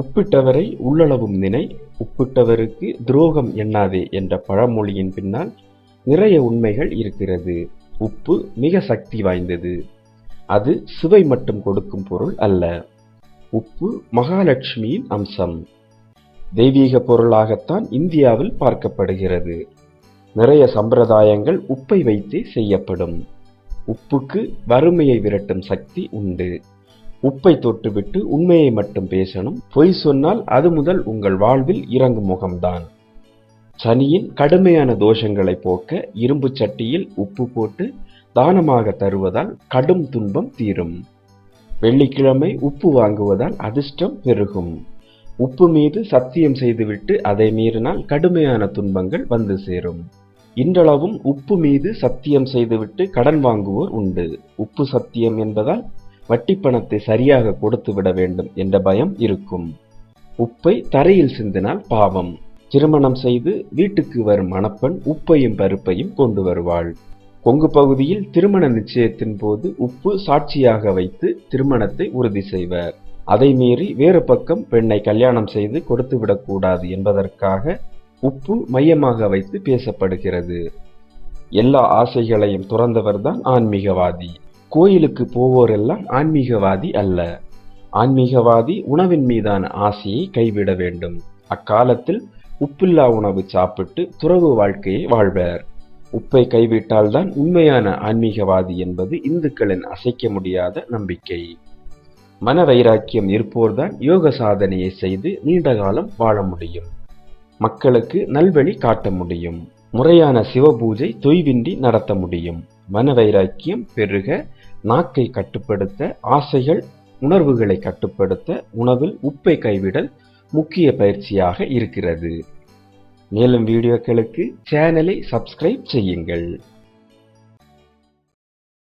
உப்பிட்டவரை உள்ளளவும் நினை உப்பிட்டவருக்கு துரோகம் எண்ணாதே என்ற பழமொழியின் பின்னால் நிறைய உண்மைகள் இருக்கிறது. உப்பு மிக சக்தி வாய்ந்தது. அது சுவை மட்டும் கொடுக்கும் பொருள் அல்ல. உப்பு மகாலட்சுமியின் அம்சம். தெய்வீக பொருளாகத்தான் இந்தியாவில் பார்க்கப்படுகிறது. நிறைய சம்பிரதாயங்கள் உப்பை வைத்தே செய்யப்படும். உப்புக்கு வறுமையை விரட்டும் சக்தி உண்டு. உப்பை தொட்டுவிட்டு உண்மையை மட்டும் பேசணும். பொய் சொன்னால் அது முதல் உங்கள் வாழ்வில் இறங்கும் முகம்தான். சனியின் கடுமையான தோஷங்களை போக்க இரும்பு சட்டியில் உப்பு போட்டு தானமாக தருவதால் கடும் துன்பம் தீரும். வெள்ளிக்கிழமை உப்பு வாங்குவதால் அதிர்ஷ்டம் பெருகும். உப்பு மீது சத்தியம் செய்துவிட்டு அதை மீறினால் கடுமையான துன்பங்கள் வந்து சேரும். இன்றளவும் உப்பு மீது சத்தியம் செய்துவிட்டு கடன் வாங்குவோர் உண்டு. உப்பு சத்தியம் என்பதால் வட்டி பணத்தை சரியாக கொடுத்து விட வேண்டும் என்ற பயம் இருக்கும். உப்பை தரையில் சிந்தினால் பாவம். திருமணம் செய்து வீட்டுக்கு வரும் மணப்பெண் உப்பையும் பருப்பையும் கொண்டு வருவாள். கொங்கு பகுதியில் திருமண நிச்சயத்தின் போது உப்பு சாட்சியாக வைத்து திருமணத்தை உறுதி செய்வர். அதை மீறி வேறு பக்கம் பெண்ணை கல்யாணம் செய்து கொடுத்துவிடக்கூடாது என்பதற்காக உப்பு மையமாக வைத்து பேசப்படுகிறது. எல்லா ஆசைகளையும் துறந்தவர்தான் ஆன்மீகவாதி. கோயிலுக்கு போவோரெல்லாம் ஆன்மீகவாதி அல்ல. ஆன்மீகவாதி உணவின் மீதான ஆசையை கைவிட வேண்டும். அக்காலத்தில் உப்பில்லா உணவு சாப்பிட்டு துறவு வாழ்க்கையை வாழ்வர். உப்பை கைவிட்டால்தான் உண்மையான ஆன்மீகவாதி என்பது இந்துக்களின் அசைக்க முடியாத நம்பிக்கை. மன வைராக்கியம் இருப்போர்தான் யோக சாதனையை செய்து நீண்ட காலம் வாழ முடியும். மக்களுக்கு நல்வழி காட்ட முடியும். முறையான சிவபூஜை தொய்வின்றி நடத்த முடியும். மன வைராக்கியம் பெருக நாக்கை கட்டுப்படுத்த ஆசைகள் உணர்வுகளை கட்டுப்படுத்த உணவில் உப்பை கைவிடல் முக்கிய பயிற்சியாக இருக்கிறது. மேலும் வீடியோக்களுக்கு சேனலை சப்ஸ்கிரைப் செய்யுங்கள்.